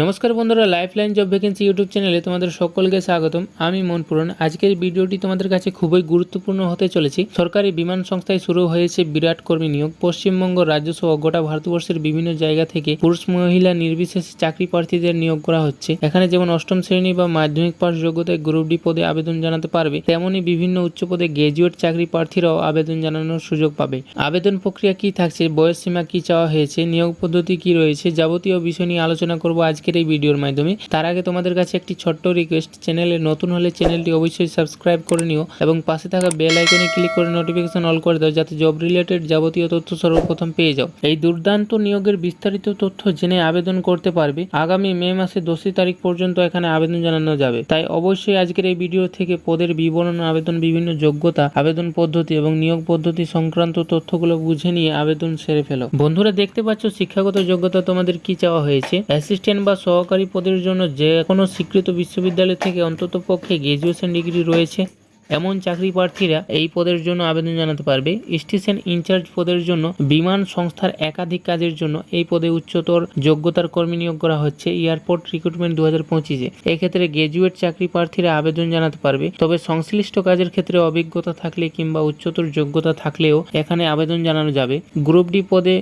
নমস্কার বন্ধুরা life line job vacancy YouTube চ্যানেলে তোমাদের সকলকে স্বাগতম। আমি মনপুরন আজকের ভিডিওটি তোমাদের কাছে খুবই গুরুত্বপূর্ণ হতে চলেছে। সরকারি বিমান সংস্থায় শুরু হয়েছে বিরাট কর্মী নিয়োগ। পশ্চিমবঙ্গ রাজ্য সহ গোটা ভারতবর্ষের বিভিন্ন জায়গা থেকে পুরুষ মহিলা নির্বিশেষে চাকরি প্রার্থীদের নিয়োগ করা হচ্ছে। এখানে যেমন অষ্টম শ্রেণি বা মাধ্যমিক পাশ যোগ্যতায় গ্রুপ ডি পদে আবেদন জানাতে পারবে তেমনই বিভিন্ন উচ্চ পদে গ্র্যাজুয়েট চাকরি প্রার্থীরাও আবেদন জানানোর সুযোগ পাবে। আবেদন প্রক্রিয়া কি থাকছে, বয়স সীমা কি চাওয়া হয়েছে, নিয়োগ পদ্ধতি কি রয়েছে, যাবতীয় বিষয় নিয়ে আলোচনা করব আজকের এই ভিডিওর মাধ্যমে। তার আগে তোমাদের কাছে একটি ছোট্ট রিকোয়েস্ট চ্যানেলে নতুন হলে চ্যানেলটি অবশ্যই সাবস্ক্রাইব করে নিও এবং পাশে থাকা বেল আইকনে ক্লিক করে নোটিফিকেশন অল করে দাও, যাতে জব রিলেটেড যাবতীয় তথ্য সর্বপ্রথম পেয়ে যাও। এই দুর্দান্ত নিয়োগের বিস্তারিত তথ্য জেনে আবেদন করতে পারবে। আগামী মে মাসে দশই তারিখ পর্যন্ত এখানে আবেদন জানানো যাবে। তাই অবশ্যই আজকের এই ভিডিও থেকে পদের বিবরণ, আবেদন, বিভিন্ন যোগ্যতা, আবেদন পদ্ধতি এবং নিয়োগ পদ্ধতি সংক্রান্ত তথ্যগুলো বুঝে নিয়ে আবেদন সেরে ফেলো। বন্ধুরা, দেখতে পাচ্ছ শিক্ষাগত যোগ্যতা তোমাদের কি চাওয়া হয়েছে? অ্যাসিস্ট্যান্ট বা সহকারী পদের জন্য যে কোনো স্বীকৃত বিশ্ববিদ্যালয় থেকে অন্তত পক্ষে গ্র্যাজুয়েশন ডিগ্রি রয়েছে, এমন চাকরি প্রার্থীরা এই পদের জন্য আবেদন জানাতে পারবে। স্টেশন ইনচার্জ পদের জন্য বিমান সংস্থার একাধিক কাজের জন্য এই পদে উচ্চতর যোগ্যতার কর্মী নিয়োগ করা হচ্ছে এয়ারপোর্ট রিক্রুটমেন্ট দু হাজার পঁচিশে। এক্ষেত্রে গ্র্যাজুয়েট চাকরি প্রার্থীরা আবেদন জানাতে পারবে। তবে সংশ্লিষ্ট কাজের ক্ষেত্রে অভিজ্ঞতা থাকলে কিংবা উচ্চতর যোগ্যতা থাকলেও এখানে আবেদন জানানো যাবে। গ্রুপ ডি পদে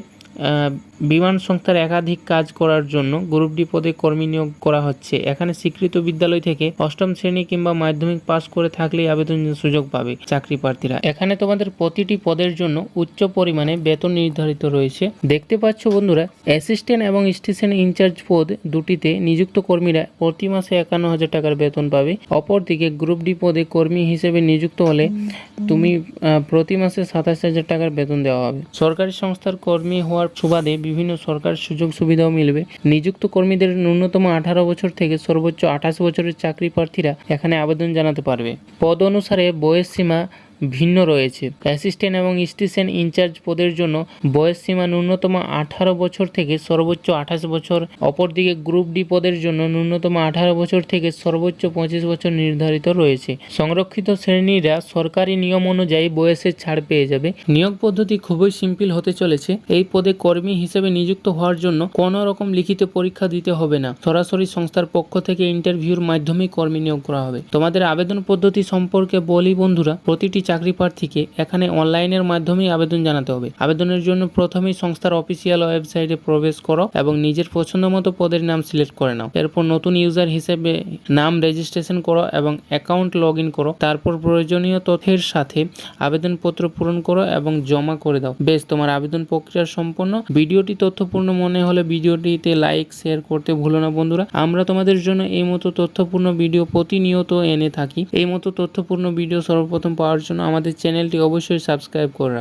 বিমান সংস্থার একাধিক কাজ করার জন্য গ্রুপ ডি পদে কর্মী নিয়োগ করা হচ্ছে। এখানে স্বীকৃত বিদ্যালয় থেকে অষ্টম শ্রেণি কিংবা মাধ্যমিক পাস করে থাকলেই আবেদন সুযোগ পাবে চাকরি প্রার্থীরা। এখানে তোমাদের প্রতিটি পদের জন্য উচ্চ পরিমাণে বেতন নির্ধারিত রয়েছে। দেখতে পাচ্ছ বন্ধুরা, অ্যাসিস্ট্যান্ট এবং স্টেশন ইনচার্জ পদ দুটিতে নিযুক্ত কর্মীরা প্রতি মাসে একান্ন হাজার টাকার বেতন পাবে। অপরদিকে গ্রুপ ডি পদে কর্মী হিসেবে নিযুক্ত হলে তুমি প্রতি মাসে সাতাশ হাজার টাকার বেতন দেওয়া হবে। সরকারি সংস্থার কর্মী হওয়ার সুবাদে বিভিন্ন সরকার সুযোগ সুবিধাও মিলবে। নিযুক্ত কর্মীদের ন্যূনতম আঠারো বছর থেকে সর্বোচ্চ আঠাশ বছরের চাকরি প্রার্থীরা এখানে আবেদন জানাতে পারবে। পদ অনুসারে বয়স সীমা ভিন্ন রয়েছে। অ্যাসিস্ট্যান্ট এবং স্টেশন ইনচার্জ পদের জন্য বয়স সীমা ন্যূনতম আঠারো বছর থেকে সর্বোচ্চ আঠাশ বছর, অপরদিকে গ্রুপ ডি পদের জন্য ন্যূনতম আঠারো বছর থেকে সর্বোচ্চ পঁচিশ বছর নির্ধারিত রয়েছে। সংরক্ষিত শ্রেণীরা সরকারি নিয়ম অনুযায়ী বয়সের ছাড় পেয়ে যাবে। নিয়োগ পদ্ধতি খুবই সিম্পল হতে চলেছে। এই পদে কর্মী হিসেবে নিযুক্ত হওয়ার জন্য কোনো রকম লিখিত পরীক্ষা দিতে হবে না। সরাসরি সংস্থার পক্ষ থেকে ইন্টারভিউর মাধ্যমে কর্মী নিয়োগ করা হবে। তোমাদের আবেদন পদ্ধতি সম্পর্কে বলি বন্ধুরা, প্রতিটি চাকরি প্রার্থীকে এখানে অনলাইনের মাধ্যমেই আবেদন জানাতে হবে। আবেদনের জন্য প্রথমেই সংস্থার অফিসিয়াল ওয়েবসাইটে প্রবেশ করো এবং নিজের পছন্দ মতো পদের নাম সিলেক্ট করে নাও। এরপর নতুন ইউজার হিসেবে নাম রেজিস্ট্রেশন করো এবং অ্যাকাউন্ট লগ ইন করো। তারপর প্রয়োজনীয় তথ্যের সাথে আবেদনপত্র পূরণ করো এবং জমা করে দাও। বেশ, তোমার আবেদন প্রক্রিয়া সম্পন্ন। ভিডিওটি তথ্যপূর্ণ মনে হলে ভিডিওটিতে লাইক, শেয়ার করতে ভুলো না বন্ধুরা। আমরা তোমাদের জন্য এই মতো তথ্যপূর্ণ ভিডিও প্রতিনিয়ত এনে থাকি। এই মতো তথ্যপূর্ণ ভিডিও সর্বপ্রথম পাওয়ার জন্য আমাদের চ্যানেলটি অবশ্যই সাবস্ক্রাইব করে রাখ